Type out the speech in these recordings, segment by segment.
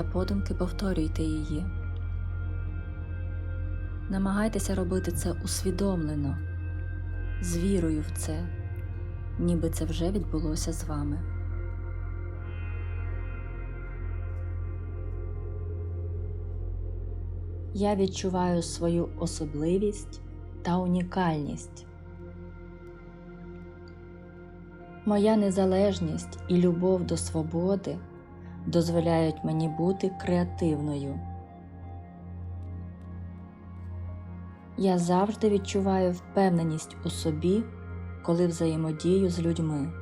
та подумки повторюйте її. Намагайтеся робити це усвідомлено, з вірою в це, ніби це вже відбулося з вами. Я відчуваю свою особливість та унікальність. Моя незалежність і любов до свободи дозволяють мені бути креативною. Я завжди відчуваю впевненість у собі, коли взаємодію з людьми.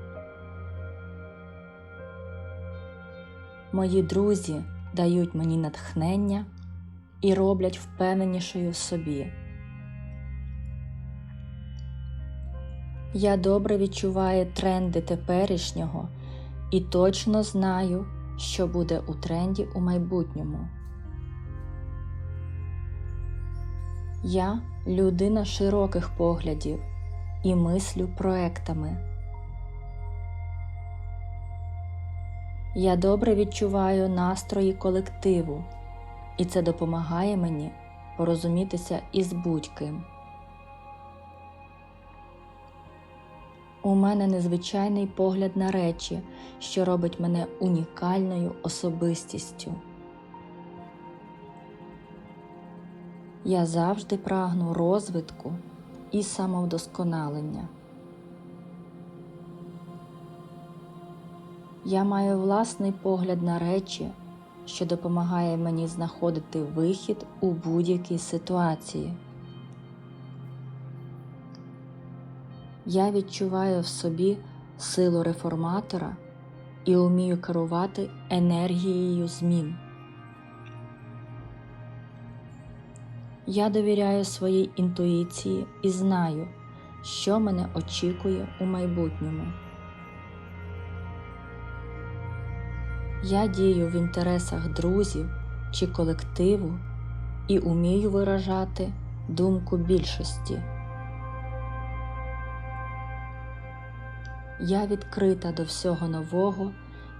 Мої друзі дають мені натхнення і роблять впевненішою в собі. Я добре відчуваю тренди теперішнього і точно знаю, що буде у тренді у майбутньому. Я людина широких поглядів і мислю проектами. Я добре відчуваю настрої колективу, і це допомагає мені порозумітися із будь-ким. У мене незвичайний погляд на речі, що робить мене унікальною особистістю. Я завжди прагну розвитку і самовдосконалення. Я маю власний погляд на речі, що допомагає мені знаходити вихід у будь-якій ситуації. Я відчуваю в собі силу реформатора і вмію керувати енергією змін. Я довіряю своїй інтуїції і знаю, що мене очікує у майбутньому. Я дію в інтересах друзів чи колективу і умію виражати думку більшості. Я відкрита до всього нового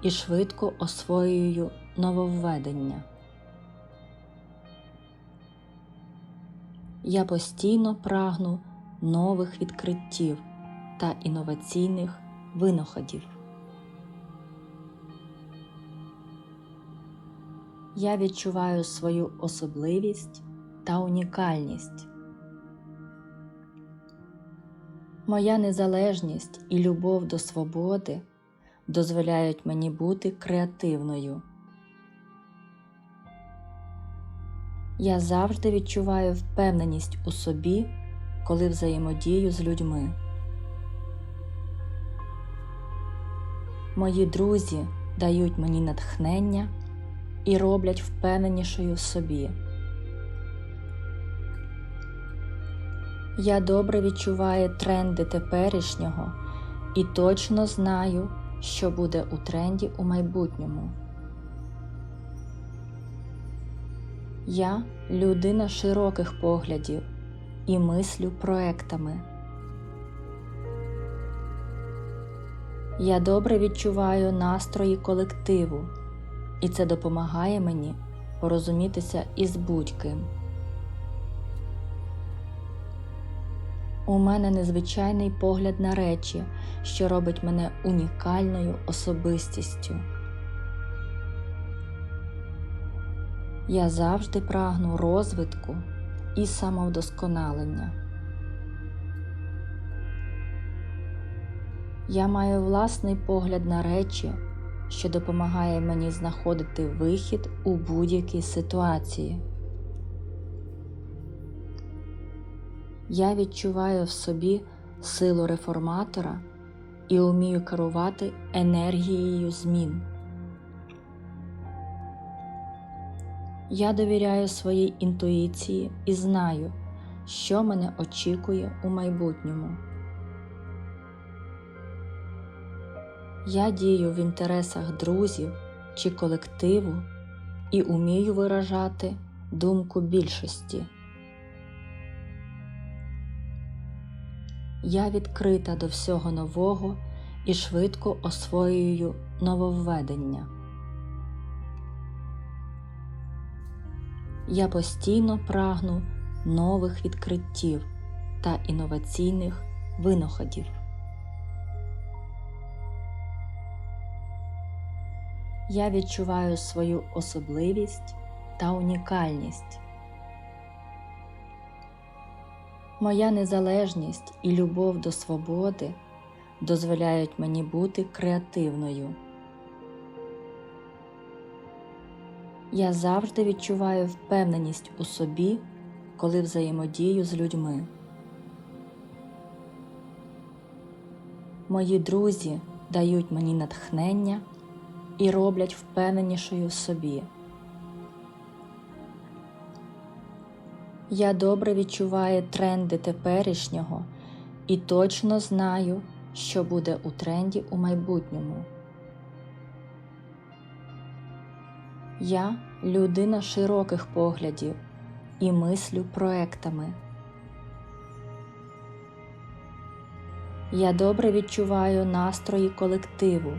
і швидко освоюю нововведення. Я постійно прагну нових відкриттів та інноваційних винаходів. Я відчуваю свою особливість та унікальність. Моя незалежність і любов до свободи дозволяють мені бути креативною. Я завжди відчуваю впевненість у собі, коли взаємодію з людьми. Мої друзі дають мені натхнення і роблять впевненішою в собі. Я добре відчуваю тренди теперішнього і точно знаю, що буде у тренді у майбутньому. Я людина широких поглядів і мислю проектами. Я добре відчуваю настрої колективу, і це допомагає мені порозумітися із будь-ким. У мене незвичайний погляд на речі, що робить мене унікальною особистістю. Я завжди прагну розвитку і самовдосконалення. Я маю власний погляд на речі, що допомагає мені знаходити вихід у будь-якій ситуації. Я відчуваю в собі силу реформатора і вмію керувати енергією змін. Я довіряю своїй інтуїції і знаю, що мене очікує у майбутньому. Я дію в інтересах друзів чи колективу і умію виражати думку більшості. Я відкрита до всього нового і швидко освоюю нововведення. Я постійно прагну нових відкриттів та інноваційних винаходів. Я відчуваю свою особливість та унікальність. Моя незалежність і любов до свободи дозволяють мені бути креативною. Я завжди відчуваю впевненість у собі, коли взаємодію з людьми. Мої друзі дають мені натхнення і роблять впевненішою в собі. Я добре відчуваю тренди теперішнього і точно знаю, що буде у тренді у майбутньому. Я людина широких поглядів і мислю проектами. Я добре відчуваю настрої колективу,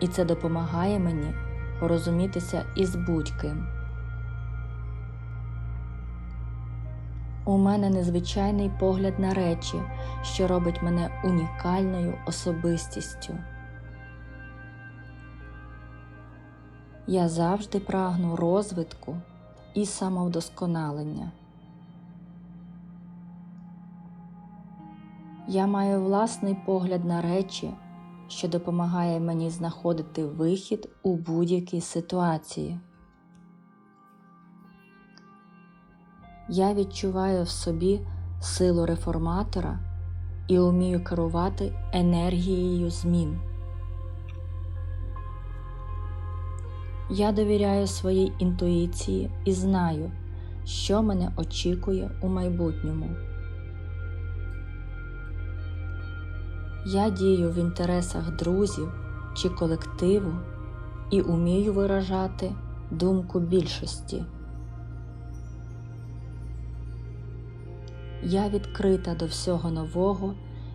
і це допомагає мені порозумітися із будь-ким. У мене незвичайний погляд на речі, що робить мене унікальною особистістю. Я завжди прагну розвитку і самовдосконалення. Я маю власний погляд на речі, що допомагає мені знаходити вихід у будь-якій ситуації. Я відчуваю в собі силу реформатора і вмію керувати енергією змін. Я довіряю своїй інтуїції і знаю, що мене очікує у майбутньому. Я дію в інтересах друзів чи колективу і умію виражати думку більшості. Я відкрита до всього нового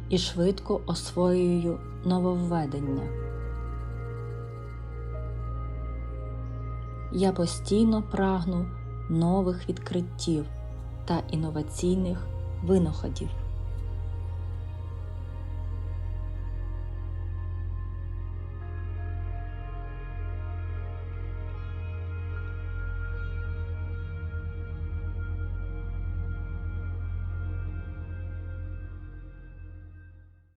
і швидко освоюю нововведення. Я постійно прагну нових відкриттів та інноваційних винаходів.